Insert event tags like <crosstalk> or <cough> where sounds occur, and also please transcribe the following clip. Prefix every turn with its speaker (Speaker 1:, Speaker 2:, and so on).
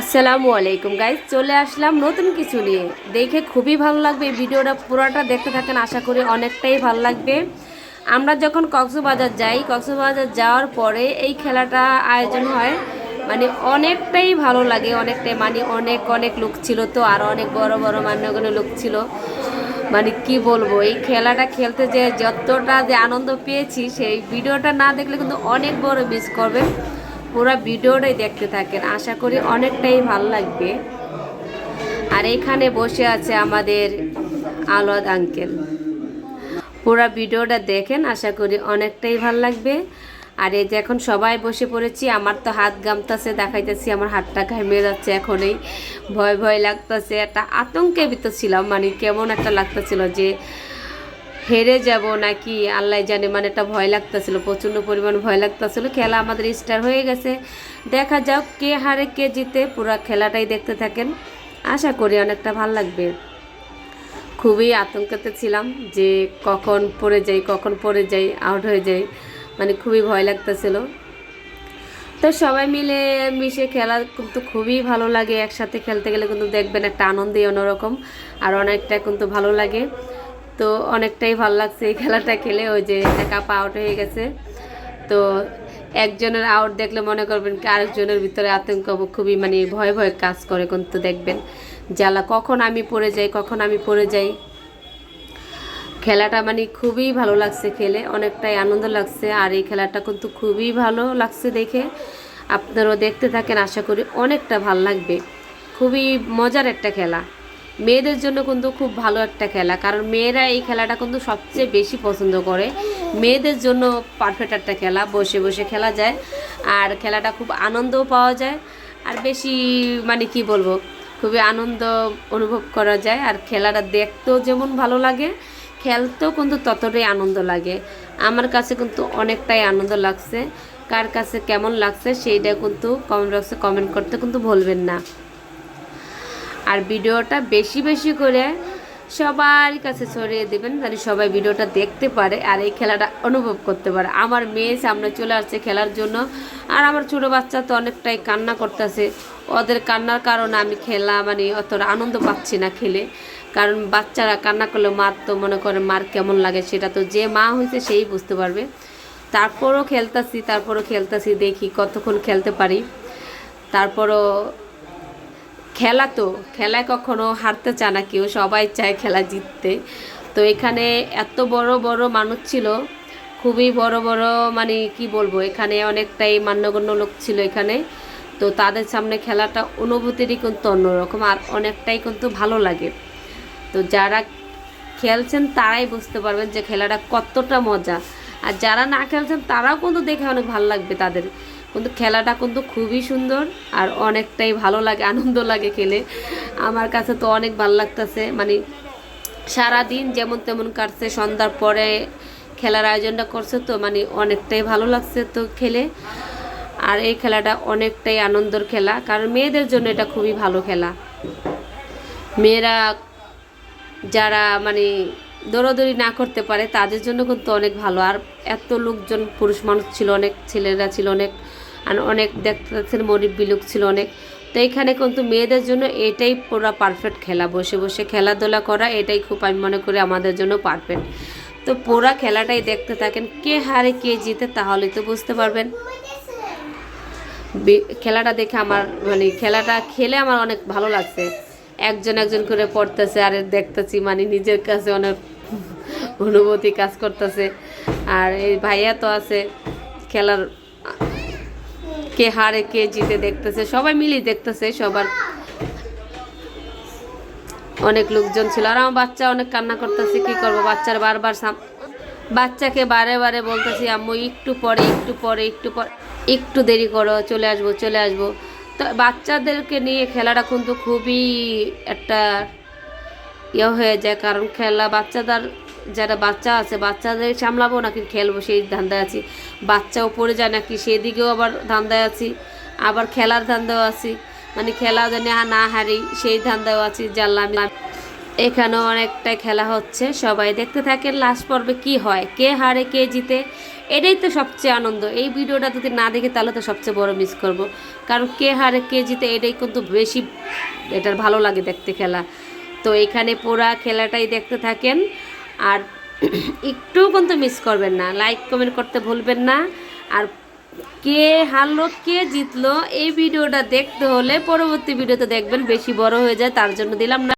Speaker 1: আসসালামু আলাইকুম গাইজ চলে আসলাম নতুন কিছু নিয়ে। দেখে খুবই ভালো লাগবে এই ভিডিওটা, পুরোটা দেখতে থাকেন, আশা করি অনেকটাই ভালো লাগবে। আমরা যখন কক্সবাজার যাই, কক্সবাজার যাওয়ার পরে এই খেলাটা আয়োজন হয়। মানে অনেকটাই ভালো লাগে, অনেকটাই মানে অনেক অনেক লোক ছিল তো, আর অনেক বড় বড় মান্যগণ্য লোক ছিল। মানে কি বলব, এই খেলাটা খেলতে যে যতটা যে আনন্দ পেয়েছি, সেই ভিডিওটা না দেখলে কিন্তু অনেক বড় মিস করবেন পুরো ভিডিওটাই দেখতে থাকেন। আশা করি অনেকটাই ভালো লাগবে। আর এখানে বসে আছে আমাদের আলোয়াদ আঙ্কেল। পুরো ভিডিওটা দেখেন, আশা করি অনেকটাই ভালো লাগবে। আর এই যে এখন সবাই বসে পড়েছি, আমার তো হাত গামতাছে, দেখাইতেছি, আমার হাতটা ঘামে যাচ্ছে এখনই। ভয় ভয় লাগতেছে, একটা আতঙ্কে ভিতর ছিলাম মানে কেমন একটা লাগতেছিল যে হেরে যাব নাকি? আল্লাহ জানে মানে একটা ভয় লাগতেছিল, প্রচণ্ড পরিমাণ ভয় লাগতেছিল। খেলা আমাদের স্টার হয়ে গেছে। দেখা যাক কে হারে, কে জিতে, পুরো খেলাটাই দেখতে থাকেন। আশা করি অনেকটা ভালো লাগবে। খুবই আতঙ্কতে ছিলাম যে কখন পড়ে যাই, কখন পড়ে যাই আউট হয়ে যাই। মানে খুবই ভয় লাগতেছিল। তো সবাই মিলে মিশে খেলা কিন্তু খুবই ভালো লাগে। একসাথে খেলতে গেলে কিন্তু দেখবেন একটা আনন্দই অন্যরকম। আর অনেকটা কিন্তু ভালো লাগে। তো অনেকটাই ভালো লাগছে এই খেলাটা খেলে, ওই যে একা পা আউট হয়ে গেছে। তো একজনের আউট দেখলে মনে করবেন কি আরেকজনের ভিতরে আতঙ্ক, খুবই মানে ভয় ভয় কাজ করে কিন্তু দেখবেন। জ্বালা, কখন আমি পড়ে যাই, কখন আমি পড়ে যাই। খেলাটা মানে খুবই ভালো লাগছে খেলে, অনেকটাই আনন্দ লাগছে। আর এই খেলাটা কিন্তু খুবই ভালো লাগছে দেখে। আপনারাও দেখতে থাকেন, আশা করি অনেকটা ভালো লাগবে। খুবই মজার একটা খেলা। মেয়েদের জন্য কিন্তু খুব ভালো একটা খেলা, কারণ মেয়েরা এই খেলাটা কিন্তু সবচেয়ে বেশি পছন্দ করে। মেয়েদের জন্য পারফেক্ট একটা খেলা, বসে বসে খেলা যায়, আর খেলাটা খুব আনন্দও পাওয়া যায়, আর বেশি মানে কি বলব, খুবই আনন্দ অনুভব করা যায়, আর খেলাটা দেখতেও যেমন ভালো লাগে, খেলতেও কিন্তু ততটাই আনন্দ লাগে। আমার কাছে কিন্তু অনেকটাই আনন্দ লাগছে, কার কাছে কেমন লাগছে সেইটা কিন্তু কমেন্ট বক্সে কমেন্ট করতে কিন্তু ভুলবেন না। আর ভিডিওটা বেশি বেশি করে সবার কাছে ছড়িয়ে দেবেন, যাতে সবাই ভিডিওটা দেখতে পারে আর এই খেলাটা অনুভব করতে পারে। আমার মেয়ে সামনে চলে আসছে খেলার জন্য, আর আমার ছোটো বাচ্চা তো অনেকটাই কান্না করতেছে। ওদের কান্নার কারণে আমি খেলা মানে অতটা আনন্দ পাচ্ছি না খেলে। কারণ বাচ্চারা কান্না করলে মার তো মনে করে মার কেমন লাগে সেটা তো যে মা হয়েছে সেই বুঝতে পারবে। তারপরও খেলতাছি তারপরও খেলতাছি, দেখি কতক্ষণ খেলতে পারি। তারপরও খেলা তো, খেলায় কখনো হারতে চায় না কেউ, সবাই চায় খেলা জিততে। তো এখানে এত বড় বড় মানুষ ছিল, খুবই বড় বড় মানে কি বলব, এখানে অনেকটাই মান্যগণ্য লোক ছিল এখানে। তো তাদের সামনে খেলাটা অনুভূতিরই কিন্তু অন্যরকম আর অনেকটাই কিন্তু ভালো লাগে। তো যারা খেলছেন তারাই বুঝতে পারবেন যে খেলাটা কতটা মজা। আর যারা না খেলছেন তারাও কিন্তু দেখে অনেক ভালো লাগবে তাদের। কিন্তু খেলাটা কিন্তু খুবই সুন্দর আর অনেকটাই ভালো লাগে, আনন্দ লাগে খেলে। আমার কাছে তো অনেক ভালো লাগতেছে মানে সারাদিন যেমন তেমন কাটছে, সন্ধ্যার পরে খেলার আয়োজনটা করছে তো মানে অনেকটাই ভালো লাগছে তো খেলে। আর এই খেলাটা অনেকটাই আনন্দর খেলা, কারণ মেয়েদের জন্য এটা খুবই ভালো খেলা। মেয়েরা যারা মানে দৌড়াদৌড়ি না করতে পারে, তাদের জন্য কিন্তু অনেক ভালো। আর এত লোকজন, পুরুষ মানুষ ছিল, অনেক ছেলেরা ছিল, অনেক আর অনেক দেখতে পাচ্ছেন মরিব্বি লোক ছিল অনেক। তো এখানে কিন্তু মেয়েদের জন্য এটাই পুরো পারফেক্ট খেলা, বসে বসে খেলাধুলা করা, এটাই খুব আমি মনে করি আমাদের জন্য পারফেক্ট তো পুরা খেলাটাই দেখতে থাকেন, কে হারে কে জিতে তাহলে তো বুঝতে পারবেন। খেলাটা দেখে আমার মানে খেলাটা খেলে আমার অনেক ভালো লাগছে। একজন একজন করে পড়তেছে, আর দেখতেছি মানে নিজের কাছে অনেক <laughs> অনুভূতি কাজ করতেছে। আর এই ভাইয়া তো আছে, খেলার কে হারে, কে জিতে দেখতেছে, সবাই মিলেই দেখতেছে, সবার অনেক লোকজন ছিল। আর আমার বাচ্চা অনেক কান্না করতেছে, কি করব? বাচ্চার বারবার বাচ্চাকে বারে বারে বলতেছি, আম্মু, একটু পরে একটু পরে একটু পরে একটু দেরি করো, চলে আসব চলে আসব। তো বাচ্চাদেরকে নিয়ে খেলাটা কিন্তু খুবই একটা ইয়ে হয়ে যায়, কারণ খেলা বাচ্চাদের যারা বাচ্চা আছে, বাচ্চাদের সামলাবো নাকি খেলব সেই ধান্দায় আছি। বাচ্চাও পড়ে যায় নাকি সেদিকেও আবার ধান্দায় আছি, আবার খেলার ধান্দাও আছি। মানে খেলা জানি না হারি, সেই ধান্দাও আছি জানলাম এখানেও অনেকটাই খেলা হচ্ছে, সবাই দেখতে থাকেন লাস্ট পর্বে কি হয়, কে হারে, কে জিতে, এটাই তো সবচেয়ে আনন্দ। এই ভিডিওটা যদি না দেখে, তাহলে তো সবচেয়ে বড় মিস করব। কারণ কে হারে, কে জিতে, এটাই কিন্তু বেশি, এটার ভালো লাগে দেখতে খেলা। তো এখানে পুরা খেলাটাই দেখতে থাকেন। আর <clears throat> একটু কিন্তু মিস করবেন না। লাইক কমেন্ট করতে ভুলবেন না। আর কে হারলো, কে জিতলো, এই ভিডিওটা দেখতে হলে পরবর্তী ভিডিওতে দেখবেন, বেশি বড় হয়ে যায়, তার জন্য দিলাম না।